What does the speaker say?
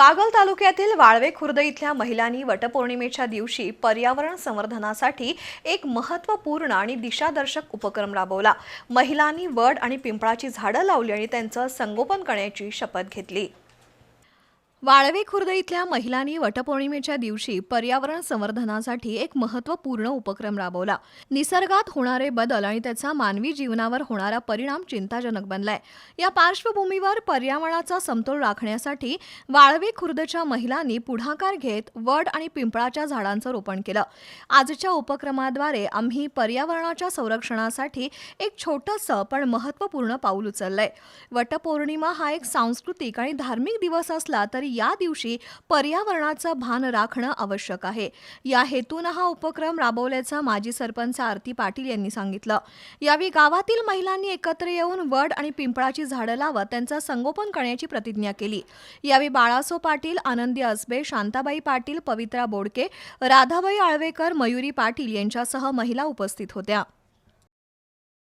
कागल तालुक्यातील वाळवे खुर्द इथल्या महिलांनी वटपौर्णिमेच्या दिवशी पर्यावरण संवर्धनासाठी एक महत्त्वपूर्ण आणि दिशादर्शक उपक्रम राबवला. महिलांनी वड आणि पिंपळाची झाडं लावली आणि त्यांचं संगोपन करण्याची शपथ घेतली. वाळवे खुर्द इथल्या महिलांनी वटपौर्णिमेच्या दिवशी पर्यावरण संवर्धनासाठी एक महत्त्वपूर्ण उपक्रम राबवला. निसर्गात होणारे बदल आणि त्याचा मानवी जीवनावर होणारा परिणाम चिंताजनक बनलाय. या पार्श्वभूमीवर पर्यावरणाचा समतोल राखण्यासाठी वाळवे खुर्दच्या महिलांनी पुढाकार घेत वड आणि पिंपळाच्या झाडांचं रोपण केलं. आजच्या उपक्रमाद्वारे आम्ही पर्यावरणाच्या संरक्षणासाठी एक छोटंसं पण महत्त्वपूर्ण पाऊल उचललंय. वटपौर्णिमा हा एक सांस्कृतिक आणि धार्मिक दिवस असला तरी या दिवशी पर्यावरणाचं भान राखणं आवश्यक आहे. या हेतूनं हा उपक्रम राबवल्याचं माजी सरपंच आरती पाटील यांनी सांगितलं. यावेळी गावातील महिलांनी एकत्र येऊन वड आणि पिंपळाची झाडं लावत त्यांचं संगोपन करण्याची प्रतिज्ञा केली. यावेळी बाळासो पाटील आनंदी असबे शांताबाई पाटील पवित्रा बोडके राधाबाई आळवेकर मयुरी पाटील यांच्यासह महिला उपस्थित होत्या.